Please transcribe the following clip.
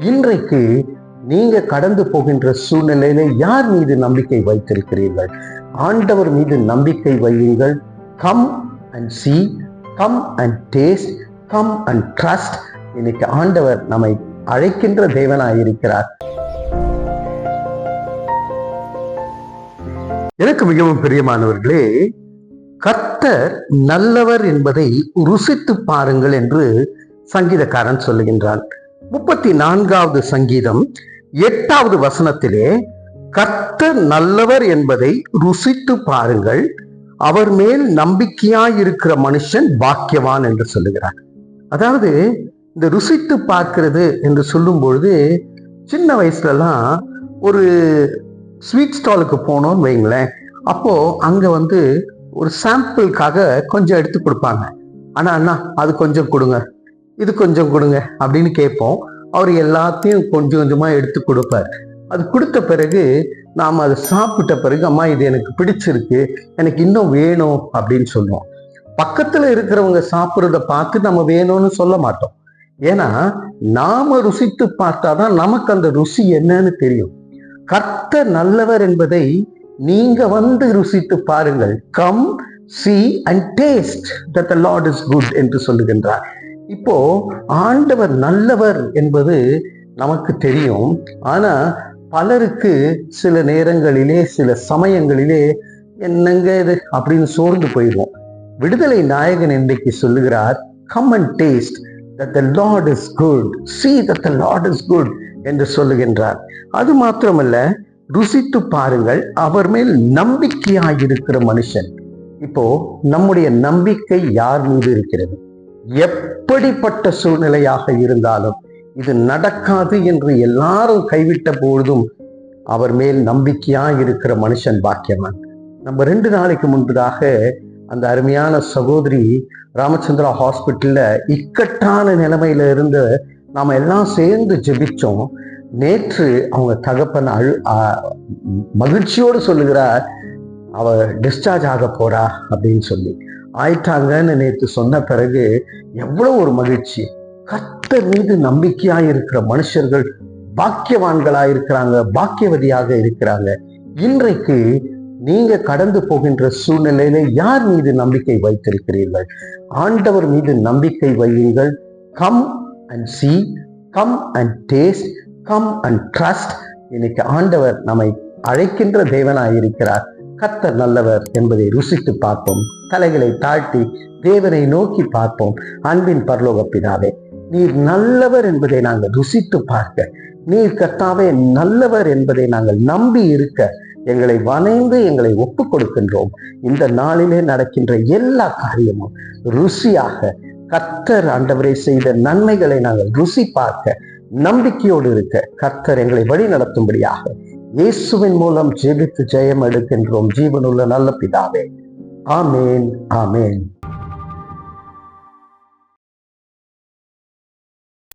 இன்றைக்கு நீங்க கடந்து போகின்ற சூழ்நிலையில யார் மீது நம்பிக்கை வைத்திருக்கிறீர்கள்? ஆண்டவர் மீது நம்பிக்கை வையுங்கள். Come and see come and taste come and trust இன்னைக்கு ஆண்டவர் நம்மை அழைக்கின்ற தேவனாய் இருக்கிறார். எனக்கு மிகவும் பிரியமானவர்களே கர்த்தர் நல்லவர் என்பதை ருசித்து பாருங்கள் என்று சங்கீதக்காரன் சொல்லுகின்றான். முப்பத்தி நான்காவது சங்கீதம் எட்டாவது வசனத்திலே கர்த்தர் நல்லவர் என்பதை ருசித்து பாருங்கள். அவர் மேல் நம்பிக்கையாயிருக்கிற மனுஷன் பாக்கியவான் என்று சொல்லுகிறார். அதாவது இந்த ருசித்து பார்க்கிறது என்று சொல்லும் பொழுது சின்ன வயசுலலாம் ஒரு ஸ்வீட் ஸ்டாலுக்கு போனோம்னு வைங்களேன். அப்போ அங்க வந்து ஒரு சாம்பிளுக்காக கொஞ்சம் எடுத்து கொடுப்பாங்க. ஆனா அண்ணா அது கொஞ்சம் கொடுங்க. இது கொஞ்சம் கொடுங்க அப்படின்னு கேட்போம். அவர் எல்லாத்தையும் கொஞ்சம் கொஞ்சமா எடுத்து கொடுப்பார். அது கொடுத்த பிறகு நாம் அதை சாப்பிட்ட பிறகு அம்மா இது எனக்கு பிடிச்சிருக்கு. எனக்கு இன்னும் வேணும் அப்படின்னு சொல்லுவோம். பக்கத்துல இருக்கிறவங்க சாப்பிட்றத பார்த்து நம்ம வேணும்னு சொல்ல மாட்டோம். ஏன்னா நாம ருசித்து பார்த்தாதான் நமக்கு அந்த ருசி என்னன்னு தெரியும். கர்த்தர் நல்லவர் என்பதை நீங்க வந்து ருசித்து பாருங்கள். Come see and taste that the Lord is good என்று சொல்லுகின்றார். இப்போ ஆண்டவர் நல்லவர் என்பது நமக்கு தெரியும். ஆனா பலருக்கு சில நேரங்களிலே சில சமயங்களிலே என்னங்க இது? அப்படின்னு சோர்ந்து போயிடுவோம். விடுதலை நாயகன் இன்றைக்கு சொல்லுகிறார் come and taste the the Lord is good see the the Lord is good என்று சொல்லுகின்றார். அது மாத்திரமல்ல ருசித்து பாருங்கள் அவர் மேல் நம்பிக்கையாயிருக்கிற மனுஷன். இப்போ நம்முடைய நம்பிக்கை யார் மீது இருக்கிறது? எப்படிப்பட்ட சூழ்நிலையாக இருந்தாலும் இது நடக்காது என்று எல்லாரும் கைவிட்ட பொழுதும் அவர் மேல் நம்பிக்கையா இருக்கிற மனுஷன் பாக்கியவன். நம்ம ரெண்டு நாளைக்கு முன்பதாக அந்த அருமையான சகோதரி ராமச்சந்திரா ஹாஸ்பிட்டல்ல இக்கட்டான நிலைமையில இருந்து நாம எல்லாம் சேர்ந்து ஜெபிச்சோம். நேற்று அவங்க தகப்பன் அழு மகிழ்ச்சியோடு சொல்லுகிறார் அவ டிஸ்சார்ஜ் ஆக போறா அப்படின்னு சொல்லி. ஆயிட்டாங்கன்னு நேற்று சொன்ன பிறகு எவ்வளவு ஒரு மகிழ்ச்சி. கத்தர் மீது நம்பிக்கையா இருக்கிற மனுஷர்கள் பாக்கியவான்களா இருக்கிறாங்க பாக்கியவதியாக இருக்கிறாங்க. இன்றைக்கு நீங்க கடந்து போகின்ற சூழ்நிலையில யார் மீது நம்பிக்கை வைத்திருக்கிறீர்கள்? ஆண்டவர் மீது நம்பிக்கை வையுங்கள். Come and see come and taste come and trust இன்னைக்கு ஆண்டவர் நம்மை அழைக்கின்ற தேவனாயிருக்கிறார் இருக்கிறார். நல்லவர் என்பதை ருசித்து பார்ப்போம். தலைகளை தாழ்த்தி தேவனை நோக்கி பார்ப்போம். அன்பின் பரலோக பிதாவே நீர் நல்லவர் என்பதை நாங்கள் ருசித்து பார்க்க. நீர் கத்தாவே நல்லவர் என்பதை நாங்கள் நம்பி இருக்க எங்களை வணைந்து எங்களை ஒப்பு கொடுக்கின்றோம் இந்த நாளிலே நடக்கின்ற எல்லா காரியமும் ருசியாக கர்த்தர் ஆண்டவரை செய்த நன்மைகளை நாங்கள் ருசி பார்க்க நம்பிக்கையோடு இருக்க கர்த்தர் எங்களை வழி நடத்தும்படியாக இயேசுவின் மூலம் ஜெபித்து ஜெயம் எடுக்கின்றோம். ஜீவனுள்ள நல்ல பிதாவே Amen. Amen.